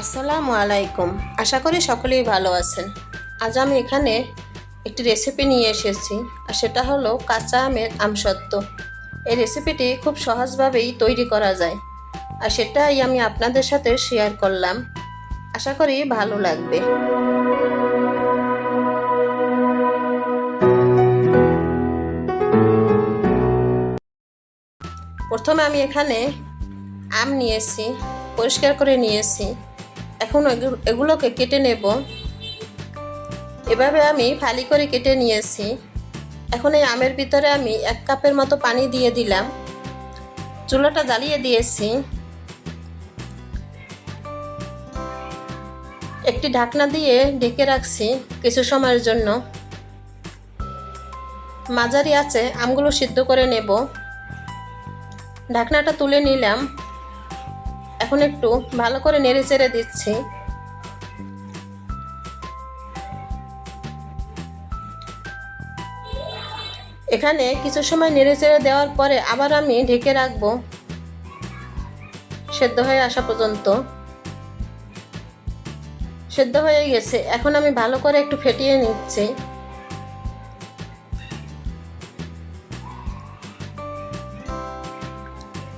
আসসালামু আলাইকুম। আশা করি সকলেই ভালো আছেন। আজ আমি এখানে একটি রেসিপি নিয়ে এসেছি, আর সেটা হলো কাঁচা আমের আমসত্ত্ব। এই রেসিপিটি খুব সহজভাবেই তৈরি করা যায়, আর সেটাই আমি আপনাদের সাথে শেয়ার করলাম। আশা করি ভালো লাগবে। প্রথমে আমি এখানে আম নিয়েছি, পরিষ্কার করে নিয়েছি। এখন এগু- এগুলোকে কেটে নেব। এভাবে আমি ফালি করে কেটে নিয়েছি। এখন এই আমের ভিতরে আমি এক কাপের মতো পানি দিয়ে দিলাম। চুলাটা জ্বালিয়ে দিয়েছি। একটি ঢাকনা দিয়ে ঢেকে রাখছি কিছু সময়ের জন্য। মাঝারি আছে আমগুলো সিদ্ধ করে নেব। ঢাকনাটা তুলে নিলাম। এখন একটু ভালো করে নেড়ে চেড়ে দিচ্ছি। এখানে কিছু সময় নেড়ে চেড়ে দেওয়ার পরে আবার আমি ঢেকে রাখব। সেদ্ধ হয়ে আসা পর্যন্ত। সেদ্ধ হয়ে গেছে। এখন আমি ভালো করে একটু ফেটিয়ে নিচ্ছি।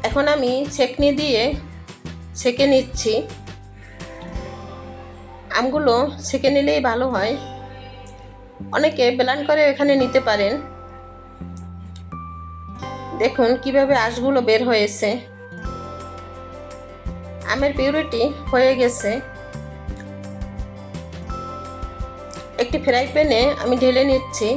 এখন আমি ছেকনি দিয়ে ছেঁকে নিচ্ছি। আমগুলো ছেঁকে নিলেই ভালো হয়। অনেকে বেলান করে এখানে নিতে পারেন। দেখুন কীভাবে আঁশগুলো বের হয়েছে। আমের পিউরিটি হয়ে গেছে। একটি ফ্রাই প্যানে আমি ঢেলে নিচ্ছি।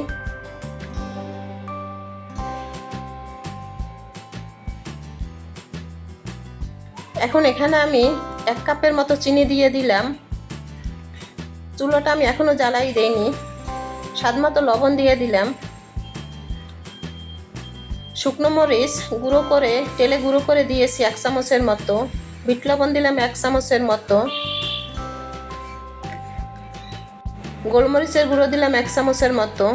এখন এখানে আমি এক কাপের মতো চিনি দিয়ে দিলাম। চুলোটা আমি এখনও জ্বালাই দেইনি। স্বাদ মতো লবণ দিয়ে দিলাম। শুকনো মরিচ গুঁড়ো করে, তেলে গুঁড়ো করে দিয়েছি এক চামচের মতো। বিট লবণ দিলাম এক চামচের মতো। গোলমরিচের গুঁড়ো দিলাম এক চামচের মতো।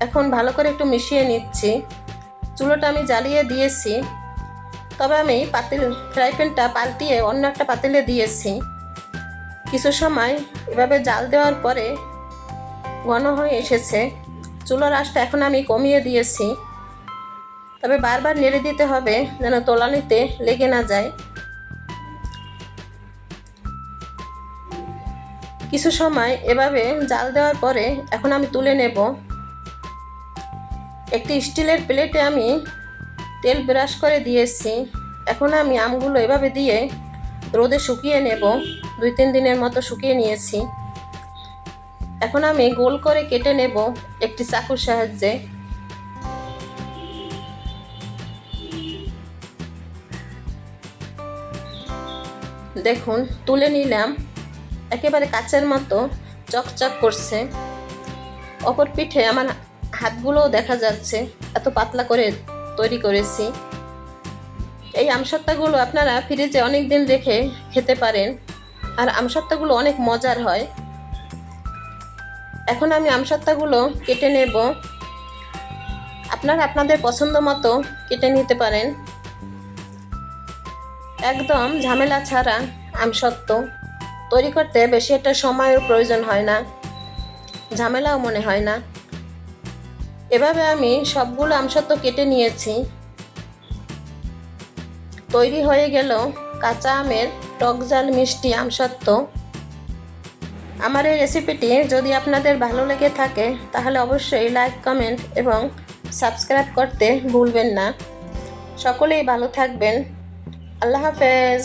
এখন ভালো করে একটু মিশিয়ে নিচ্ছি। চুলোটা আমি জ্বালিয়ে দিয়েছি। তবে আমি পাতিল, ফ্রাই প্যানটা পাল্টিয়ে অন্য একটা পাতিলে দিয়েছি। কিছু সময় এভাবে জাল দেওয়ার পরে ঘন হয়ে এসেছে। চুলোর আঁশটা এখন আমি কমিয়ে দিয়েছি। তবে বারবার নেড়ে দিতে হবে যেন তোলানিতে লেগে না যায়। কিছু সময় এভাবে জাল দেওয়ার পরে এখন আমি তুলে নেব। একটি স্টিলের প্লেটে আমি তেল ব্রাশ করে দিয়েছি এখন আমি আমগুলো এভাবে দিয়ে রোদে শুকিয়ে নেব। দুই, তিন দিনের মতো শুকিয়ে নিয়েছি। এখন আমি গোল করে কেটে নেব একটি চাকুর সাহায্যে। দেখুন, তুলে নিলাম। একেবারে কাচের মতো চকচক করছে। অপর পিঠে আমার হাতগুলোও দেখা যাচ্ছে, এত পাতলা করে তৈরি করেছি। এই আমসত্তাগুলো আপনারা ফ্রিজে অনেক দিন রেখে খেতে পারেন। আর আমসত্ত্বাগুলো অনেক মজার হয়। এখন আমি আমসত্তাগুলো কেটে নেব। আপনারা আপনাদের পছন্দ মতো কেটে নিতে পারেন। একদম ঝামেলা ছাড়া আমসত্ত্ব তৈরি করতে বেশি একটা সময়ের প্রয়োজন হয় না। ঝামেলাও মনে হয় না। এভাবে আমি সবগুলো আমসত্ত্ব কেটে নিয়েছি। তৈরি হয়ে গেল কাঁচা আমের টক জাল মিষ্টি আমসত্ত্ব আমার এই রেসিপিটি যদি আপনাদের ভালো লেগে থাকে, তাহলে অবশ্যই লাইক, কমেন্ট এবং সাবস্ক্রাইব করতে ভুলবেন না। সকলেই ভালো থাকবেন। আল্লাহ হাফেজ।